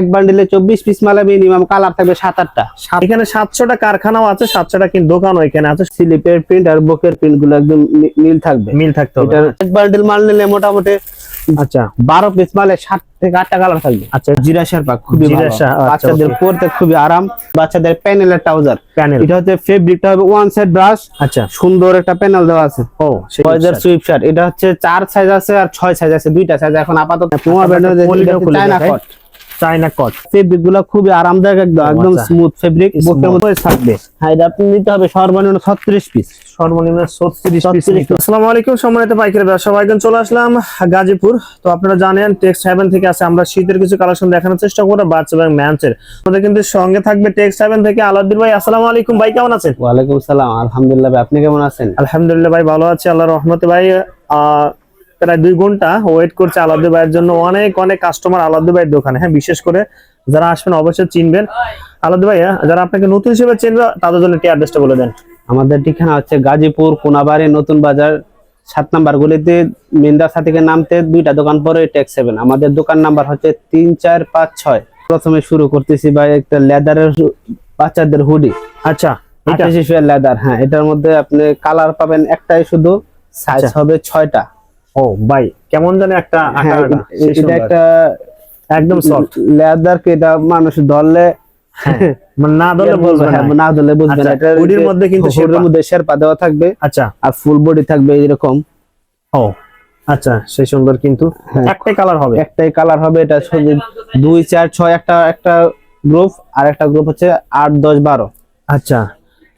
এক বান্ডিলে চব্বিশ পিস মালে মিনিমাম কালার থাকবে সাত আটটা। এখানে সাতশোটা কারখানাও আছে সাতশোটা কিন্তু দোকানও এখানে আছে। স্লিপের প্রিন্ট আর বুকের প্রিন্টগুলো একদম মিল থাকবে। মিল থাকতে হবে। এক বান্ডিল মাল নিলে মোটামুটি আচ্ছা। বারো পিস মালে সাত থেকে আটটা কালার থাকবে। আচ্ছা জিরা শেরপা খুবই আচ্ছা, বাচ্চাদের পরতে খুবই আরাম। বাচ্চাদের প্যানেলের ট্রাউজার প্যানেল এটা হচ্ছে ফেব্রিকটা হবে ওয়ান সাইড ব্রাশ আচ্ছা। সুন্দর একটা প্যানেল দেওয়া আছে। ও আচ্ছা। সুইপ শার্ট এটা হচ্ছে চার সাইজ আছে আর ছয় সাইজ আছে দুইটা সাইজ এখন আপাতত পুমা ব্র্যান্ডের চায়না কট চায়না কট। ফেব্রিকগুলো খুবই আরামদায়ক একদম একদম। Smooth fabric. বুকের মধ্যে থাকবে। হ্যাঁ এটা আপনি নিতে হবে সর্বনিম্ন ছত্রিশ পিস সর্বনিম্ন ছত্রিশ 36 আসসালামু আলাইকুম সম্মানিত পাইকারি ব্যবসা ভাইগণ চলে আসলাম গাজীপুর। তো আপনারা জানেন টেক্স সেভেন থেকে আছে আমরা শীতের কিছু কালেকশন দেখানোর চেষ্টা করব বাচ্চা এবং ম্যানসের আমাদের কিন্তু সঙ্গে থাকবে টেক্স সেভেন থেকে আলাউদ্দিন ভাই। আসসালামু আলাইকুম ভাই কেমন আছেন? ওয়ালাইকুম সালাম আলহামদুলিল্লাহ ভাই, আপনি কেমন আছেন? আলহামদুলিল্লাহ ভাই ভালো আছি আল্লাহ রহমতে ভাই। আহ, প্রায় দুই ঘণ্টা ওয়েট করছে আলাদা ভাইয়ের জন্য। অনেক অনেক কাস্টমার আলাদা ভাইয়ের দোকানে। হ্যাঁ বিশেষ করে যারা আসবেন অবশ্যই চিনবেন। আলাদা ভাই হ্যাঁ, যারা আপনাকে নতুন হিসেবে চিনবে তাদের জন্য একটি অ্যাড্রেসটা বলে দেন। আমাদের ঠিকানা হচ্ছে গাজীপুর কোনাবাড়ি নতুন বাজার সাত নাম্বার গলিতে মেন্দাসা থেকে নামতে দুইটা দোকান পরে ট্যাক্স সেভেন আমাদের দোকান নাম্বার হচ্ছে তিন চার পাঁচ ছয়। প্রথমে শুরু করতেছি ভাই একটা লেদারের বাচ্চাদের হুডি আচ্ছা আঠাশি লেদার হ্যাঁ এটার মধ্যে আপনি কালার পাবেন একটাই শুধু সাইজ আচ্ছা। হবে ছয়টা। ও ভাই কেমন জানি একটা হ্যাঁ এটা একটা একদম সফট লেদার এটা মানুষ ধরলে মানে না ধরলে বলবে হ্যাঁ, না ধরলে বুঝবে না। আচ্ছা, মধ্যে কিন্তু শেরপা। মধ্যে শেরপা দেওয়া থাকবে। আচ্ছা। আর ফুল বডি থাকবে এরকম। ও আচ্ছা সেই সুন্দর কিন্তু। হ্যাঁ। একটাই কালার হবে। একটাই কালার হবে এটা দুই চার ছয় একটা একটা গ্রুপ আর একটা গ্রুপ হচ্ছে আট দশ বারো। আচ্ছা।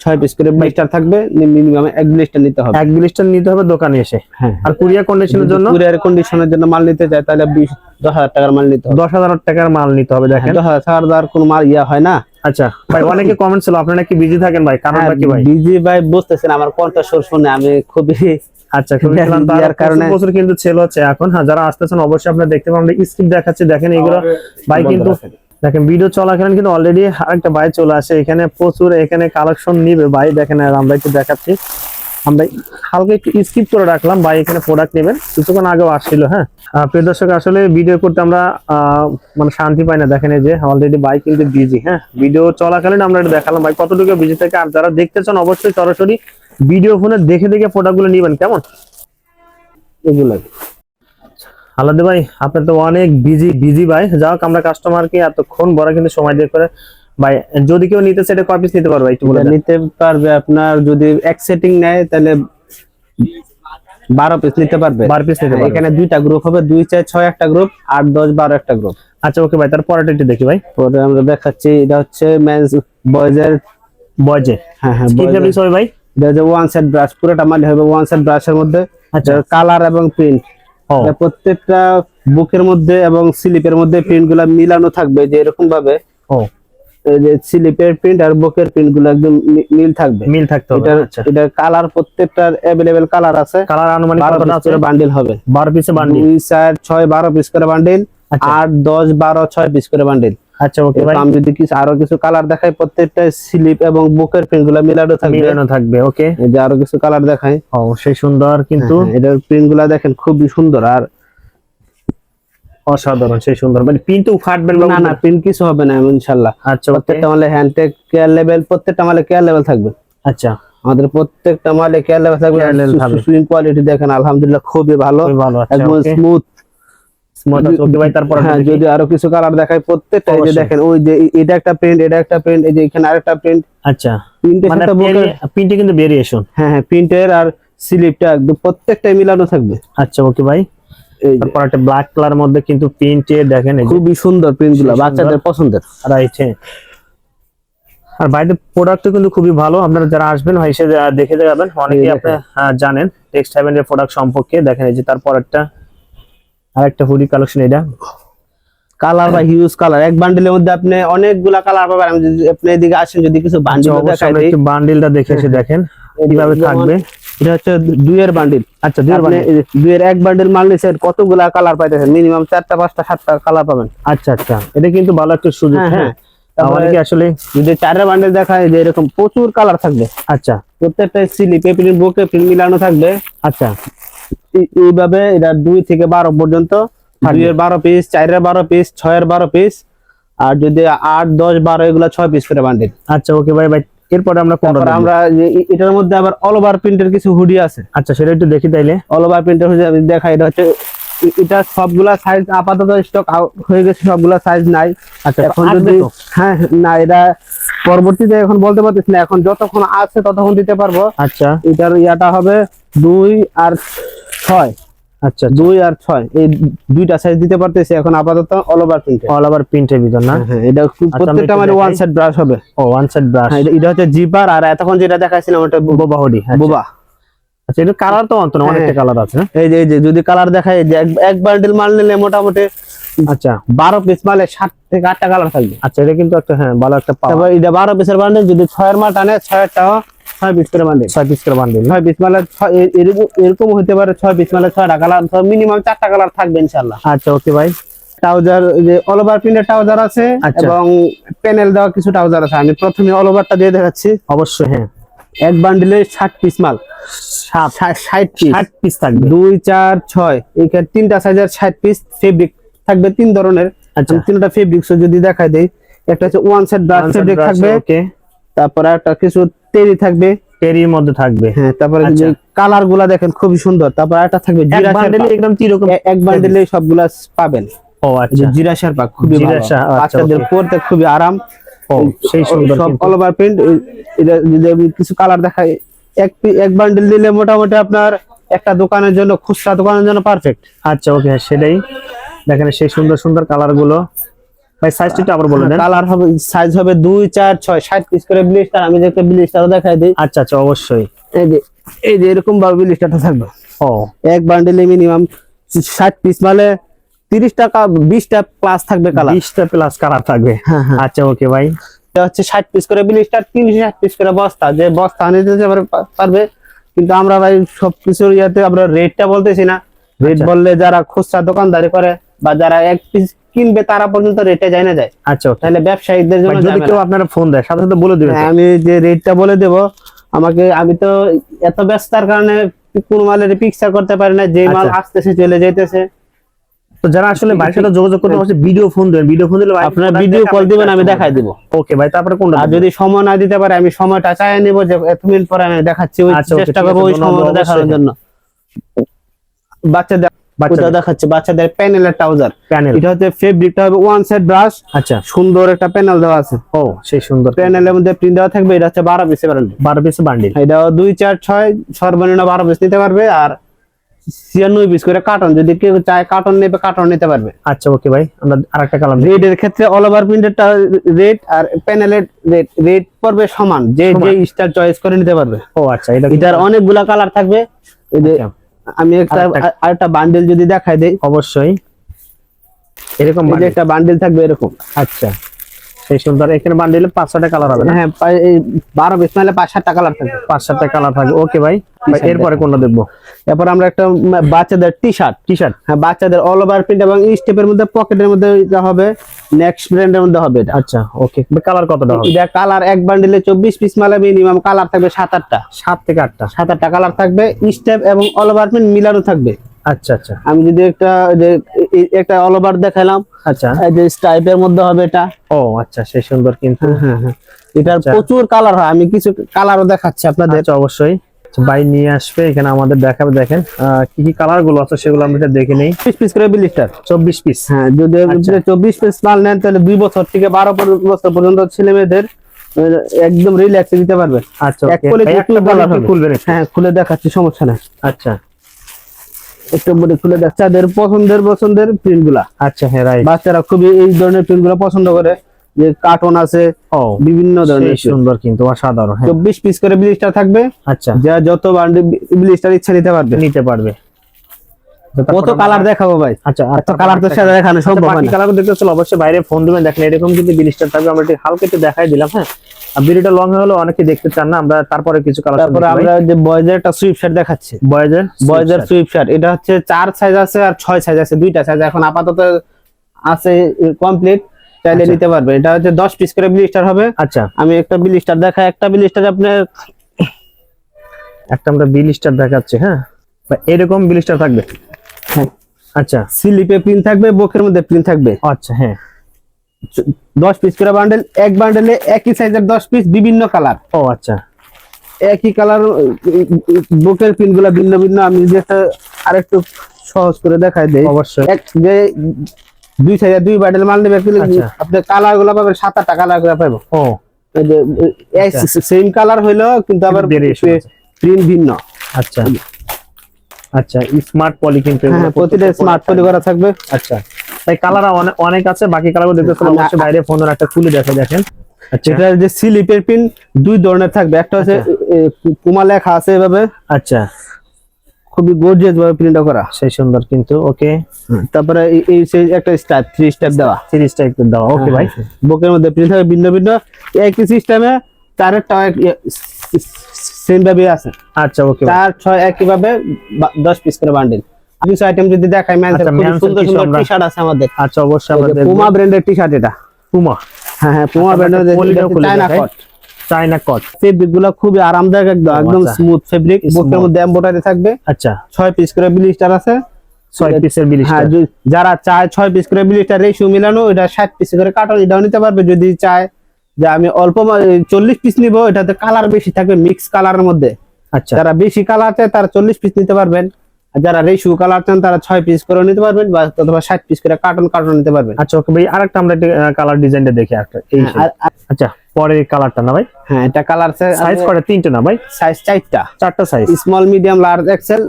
ছয় পিস করে ব্লিস্টার থাকবে মিনিমাম এক ব্লিস্টার নিতে হবে। এক বিলিশটা নিতে হবে দোকানে এসে। হ্যাঁ। আর কুরিয়ার কন্ডিশনের জন্য? কুরিয়ার কন্ডিশনের জন্য মাল নিতে চায় তাহলে বিশ দশ হাজার টাকার মাল নিতে হবে। দশ হাজার টাকার মাল নিতে হবে দেখেন। দশ হাজার কোনো মাল ইয়া হয় না। আচ্ছা ভাই অনেকে কমেন্ট ছিল আপনারা কি বিজি থাকেন ভাই? কারণটা কি ভাই? বিজি ভাই বুঝতেছেন আমার কণ্ঠস্বর শুনে আমি খুবই আচ্ছা কারণে- প্রচুর প্রচুর কিন্তু ছেলে হচ্ছে এখন। হ্যাঁ যারা আসতেছেন অবশ্যই আপনারা দেখতে পাবেন স্কিপ দেখাচ্ছি দেখেন এগুলো। ভাই কিন্তু দেখেন ভিডিও চলাকালীন কিন্তু অলরেডি আরেকটা ভাই চলে আসে। এখানে প্রচুর এখানে কালেকশন নিবে ভাই দেখেন, আর আমরা একটু দেখাচ্ছি। আমরা হালকা একটু স্কিপ করে রাখলাম ভাই এখানে প্রোডাক্ট নেবেন। কিছুক্ষণ আগেও আসছিল হ্যাঁ? প্রিয় দর্শক, আসলে ভিডিও করতে আমরা মানে শান্তি পাই না। দেখেন যে অলরেডি ভাই কিন্তু বিজি হ্যাঁ? ভিডিও চলাকালীন আমরা এটা দেখালাম। ভাই, কতটুকু বিজি থাকে, আর যারা দেখতে চান, অবশ্যই সরাসরি ভিডিও ফোনে দেখে দেখে প্রোডাক্টগুলো নিবেন। কেমন? এগুলো আলাদা ভাই আপনি তো অনেক বিজি বিজি ভাই। হোক আমরা কাস্টমারকে এতক্ষণ বড় কিন্তু সময় দিয়ে করে ভাই যদি কেউ নিতে চাই এটা কয় পিস নিতে পারবে একটু বলে নিতে পারবে আপনার যদি এক সেটিং নেয় তাহলে বারো পিস নিতে পারবে। বারো পিস নিতে পারবে। এখানে দুইটা গ্রুপ হবে দুই চার ছয় একটা গ্রুপ আট দশ বারো একটা গ্রুপ আচ্ছা ওকে ভাই তার পরেরটা একটু দেখি ভাই। পরে আমরা দেখাচ্ছি এটা হচ্ছে মেন্স বয়েজের বয়জে হ্যাঁ হ্যাঁ ভাই। এটা হচ্ছে ওয়ান সাইড ব্রাশ পুরোটা মালি হবে ওয়ান সাইড ব্রাশের মধ্যে। আচ্ছা। কালার এবং প্রিন্ট প্রত্যেকটা বুকের মধ্যে এবং স্লিপের মধ্যে প্রিন্টগুলা মিলানো থাকবে যে এরকম ভাবে। যে স্লিপের প্রিন্ট আর বুকের প্রিন্টগুলো একদম মিল থাকবে। মিল থাকতে হবে আচ্ছা। এটার কালার প্রত্যেকটার অ্যাভেলেবেল কালার আছে। কালার আনুমানিক কত আছে? করে বান্ডিল হবে। বারো পিসে বান্ডিল দুই চার ছয় বারো পিস করে বান্ডিল আচ্ছা। আট দশ বারো ছয় পিস করে বান্ডিল আচ্ছা ওকে ভাই। আমি যদি কিছু আরও কিছু কালার দেখাই প্রত্যেকটা স্লিপ এবং বুকের প্রিন্টগুলা মিলানো থাকবে। মিলানো থাকবে ওকে এই যে আরও কিছু কালার দেখাই। সেই সুন্দর কিন্তু। হ্যাঁ, এটার প্রিন্ট দেখেন খুবই সুন্দর। আর অসাধারণ সেই সুন্দর। মানে পিনটু ফাটবেন না না প্রিন্ট কিছু হবে না ইনশাল্লাহ। আচ্ছা প্রত্যেকটা মালে হ্যান্ডটেক কেয়ার লেভেল প্রত্যেকটা মালে কেয়ার লেভেল থাকবে। আচ্ছা। আমাদের প্রত্যেকটা মালে কেয়ার লেভেল থাকবে। সুইং কোয়ালিটি দেখেন আলহামদুলিল্লাহ খুবই ভালো। খুবই ভালো আচ্ছা একদম স্মুথ যদি আরও কিছু কালার দেখাই প্রত্যেকটা যে দেখেন ওই যে এটা একটা প্রিন্ট এটা একটা প্রিন্ট এই যে এখানে আরেকটা প্রিন্ট আচ্ছা। প্রিন্টের মানে প্রিন্টে কিন্তু ভেরিয়েশন হ্যাঁ হ্যাঁ প্রিন্টের আর স্লিপটা একদম প্রত্যেকটাই মিলানো থাকবে। আচ্ছা ওকে ভাই। তারপর একটা ব্ল্যাক কালার মধ্যে কিন্তু প্রিন্টে দেখেন খুবই সুন্দর প্রিন্টগুলো সুন্দর। বাচ্চাদের পছন্দের। রাইছে আর বাইরের প্রোডাক্ট কিন্তু খুবই ভালো আপনারা যারা আসবেন ভাই এসে দেখে যাবেন। অনেকে আপনি জানেন টেক্সট এর প্রোডাক্ট সম্পর্কে। দেখেন এই যে তারপর একটা আরেকটা হুডি কালেকশন এটা। কালার বা হিউজ কালার এক বান্ডেলের মধ্যে আপনি অনেকগুলা কালার পাবেন। আমি যদি আপনি এদিকে আসেন যদি কিছু বান্ডিল আচ্ছা, অবশ্যই দেখাই দিই। একটু বান্ডিলটা দেখে এসে দেখেন কীভাবে থাকবে। এটা হচ্ছে দুইয়ের বান্ডিল আচ্ছা দুই আপনি এই যে দুইয়ের এক বান্ডিল মাল নিছেন কতগুলা কালার পাইতেছেন? মিনিমাম চারটা পাঁচটা সাতটা কালার পাবেন। আচ্ছা আচ্ছা। এটা কিন্তু ভালো একটা সুযোগ হ্যাঁ, হ্যাঁ। তারপরে- অনেকে আসলে যদি চারের বান্ডিল দেখায় যে এরকম প্রচুর কালার থাকবে। আচ্ছা। প্রত্যেকটা সিলি পেপিলিন বুকে প্রিন্ট মিলানো থাকবে। আচ্ছা। এইভাবে এটা দুই থেকে বারো পর্যন্ত দুইয়ের বারো পিস চারের বারো পিস ছয়ের বারো পিস আর যদি আট দশ বারো এগুলো ছয় পিস করে বান্ডিল আচ্ছা ওকে ভাই ভাই এরপরে আমরা কোনটা আমরা এটার মধ্যে আবার অল ওভার প্রিন্টের কিছু হুডি আছে। আচ্ছা সেটা একটু দেখি তাইলে। অল ওভার প্রিন্টের হুডি আমি দেখাই এটা হচ্ছে এটা সবগুলা সাইজ আপাতত স্টক হয়ে গেছে সবগুলা সাইজ নাই। আচ্ছা এখন যদি? হ্যাঁ না এটা পরবর্তীতে এখন বলতে পারতেছি না এখন যতক্ষণ আছে ততক্ষণ দিতে পারব। আচ্ছা। এটার ইয়াটা হবে দুই আর ছয়। আচ্ছা দুই আর ছয়। এই দুইটা সাইজ দিতে পারতেছি এখন আপাতত all over print all over প্রিন্টের ভিতর না? হ্যাঁ এটা খুব- আচ্ছা, প্রত্যেকটা মানে ওয়ান সাইড ব্রাশ হবে। ও ওয়ান সাইড ব্রাশ হ্যাঁ এটা- এটা হচ্ছে জিপার আর এতক্ষণ যেটা দেখাইছিলাম ওটা বোবা হুডি বোবা। আচ্ছা এটা কালার তো অন্তর অনেকটা হ্যাঁ। কালার আছে এই যে এই যে যদি কালার দেখায় যে এক- বান্ডিল মাল নিলে মোটামুটি আচ্ছা। বারো পিস মালে সাত থেকে আটটা কালার থাকবে। আচ্ছা এটা কিন্তু একটা হ্যাঁ ভালো একটা তারপর এটা বারো পিসের বান্ডিল যদি ছয়ের মাল টানে ছয়টাও ছয় পিস করে বান্ডিল ছয় পিস করে বান্ডিল ছয় পিস মালে ছয়- এরকম এরকম হতে পারে ছয় পিস মালে ছয়টা কালার মিনিমাম চারটা কালার থাকবে ইনশাল্লাহ আচ্ছা ওকে ভাই। ট্রাউজার যে অল ওভার প্রিন্টের ট্রাউজার আছে আচ্ছা। এবং প্যানেল দেওয়া কিছু ট্রাউজার আছে। আমি প্রথমে অল ওভারটা দিয়ে দেখাচ্ছি। অবশ্যই হ্যাঁ। এক বান্ডিলে ষাট পিস মাল। ষাট পিস ষাট পিস থাকবে। দুই চার ছয়। এইখানে তিনটা সাইজের ষাট পিস ফেব্রিক থাকবে তিন ধরনের। আচ্ছা। তিনটা ফেব্রিক যদি দেখাই দেয় একটা হচ্ছে ওয়ান সেট ব্রাশ ফেব্রিক থাকবে ওকে তারপরে একটা কিছু তেরি থাকবে টেরির মধ্যে থাকবে। হ্যাঁ তারপরে আচ্ছা। কালারগুলা দেখেন খুবই সুন্দর। তারপর একটা থাকবে জিরা বান্ডেলে একদম তিরকম এক বান্ডেলে সবগুলা পাবেন। ও আচ্ছা। জিরা শেরপা খুবই জিরা ভালো। আচ্ছা, বাচ্চাদের. পরতে খুবই আরাম। ও সেই সুন্দর সব অল ওভার প্রিন্ট এটা যদি কিছু কালার দেখাই এক এক বান্ডেল দিলে মোটামুটি আপনার একটা দোকানের জন্য খুচরা দোকানের জন্য পারফেক্ট আচ্ছা ওকে সেটাই। দেখেন সেই সুন্দর সুন্দর কালারগুলো। ভাই সাইজটা একটু আবার বলে দেন। কালার হবে সাইজ হবে দুই চার ছয় ষাট পিস করে ব্লিস্টার। আমি একটা ব্লিস্টারও দেখাই দিই। আচ্ছা আচ্ছা অবশ্যই। এই যে এই যে এরকম ভাবে ব্লিস্টারটা থাকবে। ও। এক বান্ডেলে মিনিমাম ষাট পিস মানে তিরিশ টাকা বিশটা প্লাস থাকবে কালার বিশটা প্লাস কালার থাকবে। হ্যাঁ, হ্যাঁ। আচ্ছা ওকে ভাই। এটা হচ্ছে ষাট পিস করে ব্লিস্টার তিনশো ষাট পিস করে বস্তা। যে বস্তা নিতে পারবে। কিন্তু আমরা ভাই সব কিছুর ইয়াতে আমরা রেটটা বলতেছি না। রেট আচ্ছা। বললে যারা খুচরা দোকানদারি করে বা যারা এক পিস কিনবে তারা পর্যন্ত রেটে যায় না যায়। আচ্ছা তাহলে ব্যবসায়ীদের জন্য যদি কেউ আপনারা ফোন দেয় সাথে সাথে বলে দিবেন হ্যাঁ, আমি যে রেটটা বলে দেব আমাকে আমি তো এত ব্যস্ততার কারণে কোন মালের পিকচার করতে পারি না যে মাল আচ্ছা। আসতেছে চলে যাইতেছে। তো যারা আসলে ভাইয়ের সাথে যোগাযোগ করতে পারছে ভিডিও ফোন দেবেন ভিডিও ফোন দিলে ভাই আপনার ভিডিও কল দিবেন আমি দেখাই দিব। ওকে ভাই তারপরে কোনটা আর যদি সময় না দিতে পারে আমি সময়টা চাই নিব যে এত মিনিট পরে আমি দেখাচ্ছি ওই আচ্ছা, চেষ্টা করব ওই ধন্যবাদ, সময় দেখানোর জন্য। বাচ্চাদের। ওটা দেখাচ্ছে বাচ্চাদের প্যানেলের ট্রাউজার প্যানেল এটা হচ্ছে ফেব্রিকটা হবে ওয়ান সেট ব্রাশ আচ্ছা। সুন্দর একটা প্যানেল দেওয়া আছে। ও সেই সুন্দর প্যানেলের মধ্যে প্রিন্ট দেওয়া থাকবে এটা হচ্ছে বারো পিসের ব্র্যান্ড বারো পিস বান্ডিল এটা দুই চার ছয় সর্বনিম্ন বারো পিস নিতে পারবে আর ছিয়ানব্বই পিস করে কার্টন যদি কেউ চায় কার্টন নেবে কার্টন নিতে পারবে। আচ্ছা ওকে ভাই আমরা আরেকটা কালার রেড এর ক্ষেত্রে অল ওভার প্রিন্টেরটা রেড আর প্যানেলের রেড রেড পড়বে সমান। যে যে স্টার চয়েস করে নিতে পারবে। ও আচ্ছা এটা এটার অনেকগুলা কালার থাকবে। এই যে আচ্ছা, আমি একটা আরেকটা- বান্ডেল যদি দেখাই দেই। অবশ্যই। এরকম একটা বান্ডেল থাকবে এরকম। আচ্ছা। সেই সুন্দর এখানে বান্ডিলে পাঁচ ছটা কালার হবে হ্যাঁ বারো পিস নাহলে পাঁচ সাতটা কালার থাকবে। পাঁচ সাতটা কালার থাকবে। ওকে ভাই এরপরে কোনটা দেখব? তারপর আমরা একটা বাচ্চাদের টি শার্ট টি শার্ট হ্যাঁ বাচ্চাদের অল ওভার প্রিন্ট এবং স্টেপের মধ্যে পকেটের মধ্যে হবে নেক্সট ব্র্যান্ডের মধ্যে হবে আচ্ছা ওকে কালার কতটা হবে? এটা কালার এক বান্ডিলে চব্বিশ পিস মালে মিনিমাম কালার থাকবে সাত আটটা। সাত থেকে আটটা। সাত আটটা কালার থাকবে স্টেপ এবং অল ওভার প্রিন্ট মিলানো থাকবে। আচ্ছা আচ্ছা। আমি যদি একটা যে একটা অল ওভার দেখালাম আচ্ছা। এই যে স্টাইপের মধ্যে হবে এটা। ও আচ্ছা সেই সুন্দর কিন্তু। হ্যাঁ হ্যাঁ এটার আচ্ছা। প্রচুর কালার হয়। আমি কিছু কালারও দেখাচ্ছি আপনাদের। আচ্ছা অবশ্যই। আচ্ছা, ভাই নিয়ে আসবে এখানে আমাদের দেখাবে দেখেন। কি কি কালারগুলো আছে সেগুলো আমরা এটা দেখে নেই। পিস পিস করে বিলিস্টার চব্বিশ পিস হ্যাঁ যদি আচ্ছা। চব্বিশ পিস মাল নেন তাহলে দুই বছর থেকে বারো বছর পর্যন্ত ছেলে মেয়েদের একদম রিল্যাক্সে দিতে পারবে আচ্ছা। খুলবেন হ্যাঁ খুলে দেখাচ্ছি সমস্যা নাই। আচ্ছা। একটু বলে খুলে দেখ পছন্দের পছন্দের প্রিন্টগুলা আচ্ছা হ্যাঁ রাইট বাচ্চারা খুবই এই ধরনের প্রিন্টগুলা পছন্দ করে। যে কার্টুন আছে ও বিভিন্ন ধরনের সুন্দর কিন্তু অসাধারণ হ্যাঁ। চব্বিশ পিস করে ব্লিস্টার থাকবে। আচ্ছা। যা যত ব্লিস্টার ইচ্ছা নিতে পারবে। নিতে পারবে। কত কালার দেখাবো ভাই? আচ্ছা আর এত কালার তো সাথে দেখানো সম্ভব না। কালার দেখতে চলো অবশ্যই বাইরে ফোন দিবেন। দেখেন এরকম কিন্তু বিলিস্টার থাকবে আমরা একটু হালকা একটু দেখাই দিলাম হ্যাঁ? আর ভিডিওটা লং হলো অনেকে দেখতে চান না আমরা তারপরে কিছু কালার তারপরে আমরা যে বয়েজের একটা সুইপ শার্ট দেখাচ্ছি। বয়েজের বয়েজের সুইপ শার্ট এটা হচ্ছে চার সাইজ আছে আর ছয় সাইজ আছে দুইটা সাইজ এখন আপাতত আছে কমপ্লিট চাইলে আচ্ছা। নিতে পারবে। এটা হচ্ছে দশ পিস করে ব্লিস্টার হবে। আচ্ছা। আমি একটা ব্লিস্টার দেখাই একটা ব্লিস্টার আপনার একটা আমরা বিলিস্টার দেখাচ্ছি হ্যাঁ? এরকম বিলিস্টার থাকবে। আচ্ছা। স্লিপে প্রিন্ট থাকবে বুকের মধ্যে প্রিন্ট থাকবে। আচ্ছা হ্যাঁ। দশ পিস করে বান্ডেল এক বান্ডেলে একই সাইজের দশ পিস বিভিন্ন কালার ও আচ্ছা। একই কালার বুকের পিনগুলা ভিন্ন ভিন্ন আমি একটা আরেকটু সহজ করে দেখাই দেই। অবশ্যই। এক যে দুই সাইজের দুই বান্ডেল মাল নেবে আচ্ছা। আপনি কালারগুলা পাবেন সাত আটটা কালার করে পাবো ও। সেম কালার হইল কিন্তু আবার প্রিন্ট ভিন্ন। আচ্ছা। আচ্ছা স্মার্ট পলি কিন্তু হ্যাঁ প্রতিটা স্মার্ট তৈরি করা থাকবে। আচ্ছা তাই কালার অনেক আছে বাকি কালার দেখতে অবশ্যই বাইরে ফোনের একটা খুলে দেখে দেখেন। আচ্ছা। এটা যে স্লিপের পিন দুই ধরনের থাকবে। একটা হচ্ছে পুমা লেখা আছে এভাবে। আচ্ছা। খুবই গর্জিয়াস ভাবে প্রিন্ট করা। সেই সুন্দর কিন্তু ওকে তারপরে এই- সেই একটা স্টার থ্রি দেওয়া। সিরিজটা একটু দাও ওকে ভাই। বুকের মধ্যে প্রিন্ট থাকবে ভিন্ন ভিন্ন। একই সিস্টেমে চারেরটা সেম ভাবে আছে। আচ্ছা ওকে চার ছয় দশ পিস করে বান্ডিল কিছু আইটেম যদি দেখাই ম্যানসের আচ্ছা, খুব সুন্দর সুন্দর টি শার্ট আছে আমাদের। আচ্ছা অবশ্যই আমরা দেখব পুমা ব্র্যান্ডের টি শার্ট এটা। পুমা হ্যাঁ হ্যাঁ পুমা ব্র্যান্ডের চায়না কট চাইনা কট ফেব্রিকগুলো খুবই আরামদায়ক একদম একদম আচ্ছা। স্মুথ ফেব্রিক বুকের মধ্যে এমব্রয়ডারি থাকবে। আচ্ছা। ছয় পিস করে ব্লিস্টার আছে। ছয় পিসের হ্যাঁ যারা চায় ছয় পিস করে ব্লিস্টার রেশিও মিলানো এটা ষাট পিস করে কার্টন এটাও নিতে পারবে। যদি চায় যে আমি অল্প চল্লিশ পিস নিব এটাতে কালার বেশি থাকবে মিক্স কালারের মধ্যে। আচ্ছা। যারা বেশি কালার চায় তারা চল্লিশ পিস নিতে পারবেন। যারা রেশিও কালার চান তারা ছয় পিস করে নিতে পারবেন বা অথবা ষাট পিস করে কার্টন কার্টন নিতে পারবেন। আচ্ছা ওকে ভাই আরেকটা আমরা কালার ডিজাইনটা দেখি একটা এই হ্যাঁ, আচ্ছা পরের কালারটা না ভাই? হ্যাঁ এটা কালার সাইজ কটা তিনটে না ভাই? সাইজ চারটা। চারটা size small medium large XL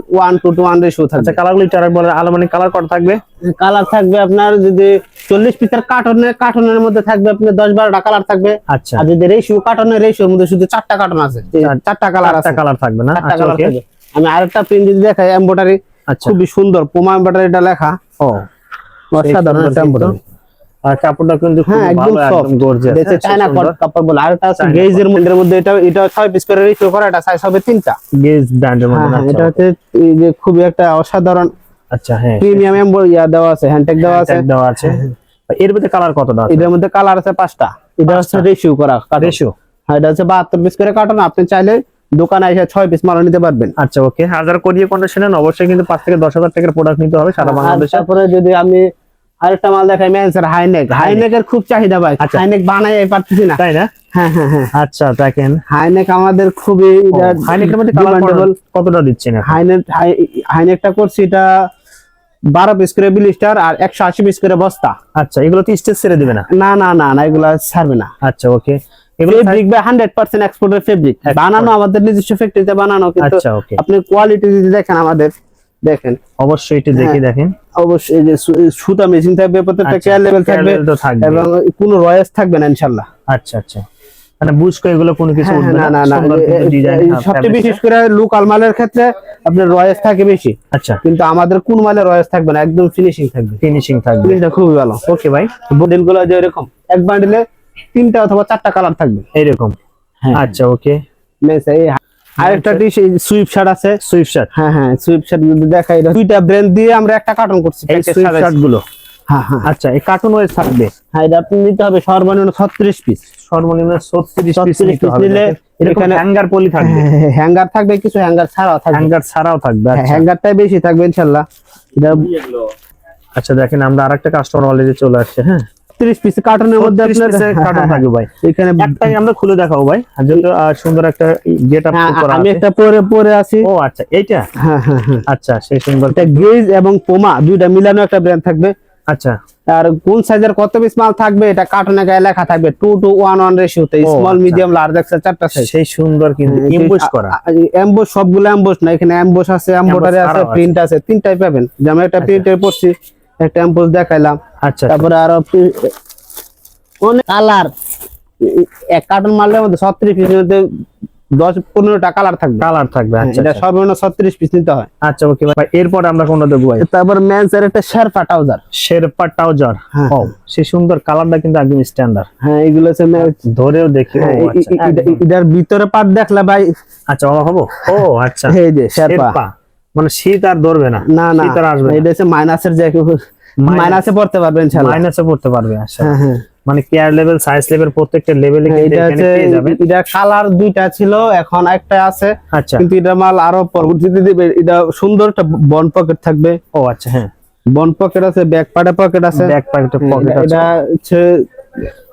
two ratio আচ্ছা থাকবে কালারগুলো একটু আরেকবার আলোমানি কালার কটা থাকবে? কালার থাকবে আপনার যদি চল্লিশ পিসের কার্টনের কার্টনের মধ্যে থাকবে আপনার দশ বারোটা কালার থাকবে। আচ্ছা। আর যদি রেশিও কার্টনের রেশিওর মধ্যে শুধু চারটা কার্টন আছে চারটা কালার আছে। কালার থাকবে না? আচ্ছা ওকে। আমি আরেকটা প্রিন্ট যদি দেখাই এমব্রয়ডারি আচ্ছা। খুবই সুন্দর। পোমা এমব্রয়ডারিটা লেখা। ও। অসাধারণ এমব্রয়ডারি আর কাপড়টা কিন্তু খুব হ্যাঁ ভালো একদম গর্জিয়াস দেশে চায়না কট কাপড় বলে। আরেকটা আছে গেজের মধ্যে মধ্যে এটা এটা পিস করে করা এটা সাইজ হবে তিনটা। গেজ ব্র্যান্ডের হ্যাঁ মধ্যে হ্যাঁ, আচ্ছা এটা হচ্ছে এই যে খুবই একটা অসাধারণ আচ্ছা হ্যাঁ প্রিমিয়াম এমব্রয়ডারি দেওয়া আছে হ্যান্ডটেক দেওয়া আছে। দেওয়া আছে। এর মধ্যে কালার কতটা আছে? এটার মধ্যে কালার আছে পাঁচটা। এটা হচ্ছে রেশিও করা রেশিও হ্যাঁ এটা হচ্ছে বাহাত্তর পিস করে কার্টন আপনি চাইলে দোকানে এসে ছয় পিস মাল নিতে পারবেন। আচ্ছা ওকে হাজার কোরিয়ে কন্ডিশনে অবশ্যই কিন্তু পাঁচ থেকে দশ হাজার টাকার প্রোডাক্ট নিতে হবে সারা বাংলাদেশে। তারপরে যদি আমি আরেকটা মাল দেখাই ম্যানসের হাইনেক হাইনেকের খুব চাহিদা ভাই। আচ্ছা। হাইনেক বানাই পারতেছি না। তাই না? হ্যাঁ হ্যাঁ হ্যাঁ। আচ্ছা দেখেন। হাইনেক আমাদের খুবই হাইনেকের মধ্যে কালার কতটা দিচ্ছেন এখন? হাইনেক হাই- হাইনেকটা করছি এটা বারো পিস করে বিলিস্টার আর একশো আশি পিস করে বস্তা। আচ্ছা এগুলো তো স্টেজ ছেড়ে দিবে না? না না না না এগুলা ছাড়বে না। আচ্ছা ওকে এগুলো ফেব্রিক এক্সপোর্টের ফেব্রিক বানানো আমাদের নিজস্ব ফ্যাক্টরিতে বানানো কিন্তু আচ্ছা আপনি কোয়ালিটি যদি দেখেন আমাদের দেখেন। অবশ্যই একটু দেখে হ্যাঁ। দেখেন। অবশ্যই যে সুতা থাকবে প্রত্যেকটা আচ্ছা, কেয়ার লেভেল থাকবে। এবং কোনো রয়েস থাকবে না আচ্ছা আচ্ছা। মানে বুঝকো এগুলো কোনো কিছু হ্যাঁ, উঠবে না না না সবচেয়ে বিশেষ করে ক্ষেত্রে আপনার রয়েস থাকে বেশি। আচ্ছা। কিন্তু আমাদের কোন মালের রয়েস থাকবে না একদম ফিনিশিং থাকবে। ফিনিশিং থাকবে। খুবই ভালো। ওকে ভাই। বন্ডেলগুলো যে এরকম এক বান্ডিলে তিনটা অথবা চারটা কালার থাকবে। এইরকম। হ্যাঁ। আচ্ছা ওকে এই সুইপ শার্ট আছে। শার্ট হ্যাঁ হ্যাঁ সুইপ শার্ট যদি দেখাই দুইটা ব্র্যান্ড দিয়ে আমরা একটা কার্টন করছি এই packet শার্টগুলো হ্যাঁ হ্যাঁ। আচ্ছা এই কার্টুন ওয়েজ থাকবে? হ্যাঁ এটা আপনি নিতে হবে সর্বনিম্ন ছত্রিশ পিস সর্বনিম্ন 36 পিস 36 নিতে piece হবে এখানে- হ্যাঙ্গার পলি থাকবে? হ্যাঙ্গার থাকবে কিছু হ্যাঙ্গার ছাড়াও থাকবে। হ্যাঙ্গার ছাড়াও থাকবে আচ্ছা। হ্যাঙ্গারটাই বেশি থাকবে ইনশাল্লাহ। এটা আচ্ছা দেখেন আমরা আরেকটা কাস্টমার অলরেডি চলে আসছে হ্যাঁ? 30 পিস কার্টনের মধ্যে আপনার কার্টুন থাকবে ভাই। এখানে একটাই আমরা খুলে দেখাবো ভাই। আর সুন্দর একটা গেট আপ হ্যাঁ, করা আমি একটা পরে পরে আছি। ও আচ্ছা এইটা? হ্যাঁ হ্যাঁ হ্যাঁ। আচ্ছা সেই সুন্দর। এটা গেজ এবং পোমা দুইটা মিলানো একটা ব্র্যান্ড থাকবে। আচ্ছা। আর কোন সাইজের কত পিস মাল থাকবে এটা কার্টনে গায়ে লেখা থাকবে। টু টু ওয়ান ওয়ান রেশিওতে ও, স্মল আচ্ছা। মিডিয়াম লার্জ এক্সেল চারটা সাইজ সেই সুন্দর কিন্তু ইমবুশ করা। এমবোস সবগুলো এমবোস না এখানে এমবোস আছে এমবোটারি আছে আছে। প্রিন্ট আছে তিনটাই পাবেন। যেমন একটা প্রিন্টের পড়ছি। এমবোস দেখাইলাম। আচ্ছা তারপরে আরও অনেক কালার এক কার্টন মালের মধ্যে ছত্রিশ পিসের মধ্যে দশ পনেরোটা কালার থাকবে। কালার থাকবে আচ্ছা এটা আচ্ছা। সর্বনিম্ন ছত্রিশ পিস নিতে হয়। আচ্ছা ওকে ভাই এরপর আমরা কোনটা দেখব ভাই? তারপর মেন্স এর একটা শেরপা ট্রাউজার শেরপা ট্রাউজার হ্যাঁ, ও সেই সুন্দর কালারটা কিন্তু একদম স্ট্যান্ডার্ড হ্যাঁ এগুলো হচ্ছে men's। ধরেও দেখি। হ্যাঁ, আচ্ছা, এটার ভিতরে পাট দেখলে ভাই। আচ্ছা ও হব? ও আচ্ছা। এই যে শেরপা মানে শীত আর ধরবে না। না না। শীত আর আসবে। এটা হচ্ছে মাইনাসের যে মাইনাসে পড়তে পারবেন ইনশাআল্লাহ মাইনাসে পড়তে পারবে আচ্ছা। হ্যাঁ হ্যাঁ। মানে কেয়ার লেভেল সাইজ লেভেল প্রত্যেকটা লেভেলে হ্যাঁ, কিন্তু এটা এখানে পেয়ে যাবেন। এটা কালার দুইটা ছিল এখন একটা আছে। আচ্ছা। কিন্তু এটা মাল আরও পরবর্তীতে দিবে। এটা সুন্দর একটা বন পকেট থাকবে। ও আচ্ছা হ্যাঁ। বন পকেট আছে ব্যাক পার্টে পকেট আছে ব্যাক হ্যাঁ, পকেট আছে। এটা হচ্ছে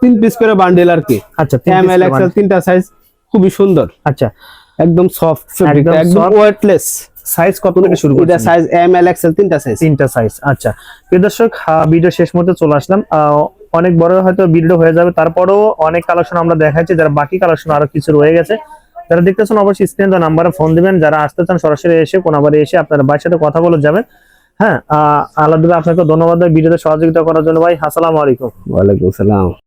তিন পিস করে বান্ডেল আর কি। আচ্ছা এম এল এক্সেল তিনটা সাইজ খুবই সুন্দর। আচ্ছা। একদম সফট ফেব্রিক একদম ওয়েটলেস সাইজ কত থেকে শুরু এটা সাইজ এম এল এক্সেল তিনটা সাইজ তিনটা সাইজ আচ্ছা। প্রিয় দর্শক ভিডিও শেষ মুহূর্তে চলে আসলাম। অনেক বড় হয়তো ভিডিও হয়ে যাবে তারপরেও অনেক কালেকশন আমরা দেখাচ্ছি যারা বাকি কালেকশন আরও কিছু রয়ে গেছে। যারা দেখতেছেন অবশ্যই স্ক্রিন তো নাম্বারে ফোন দিবেন। যারা আসতে চান সরাসরি এসে কোনাবারে এসে আপনার ভাইয়ের সাথে কথা বলে যাবেন। হ্যাঁ আহ, আল্লাহ আপনাকে ধন্যবাদ। ভিডিওতে সহযোগিতা করার জন্য ভাই আসসালামু আলাইকুম। ওয়ালাইকুম সালাম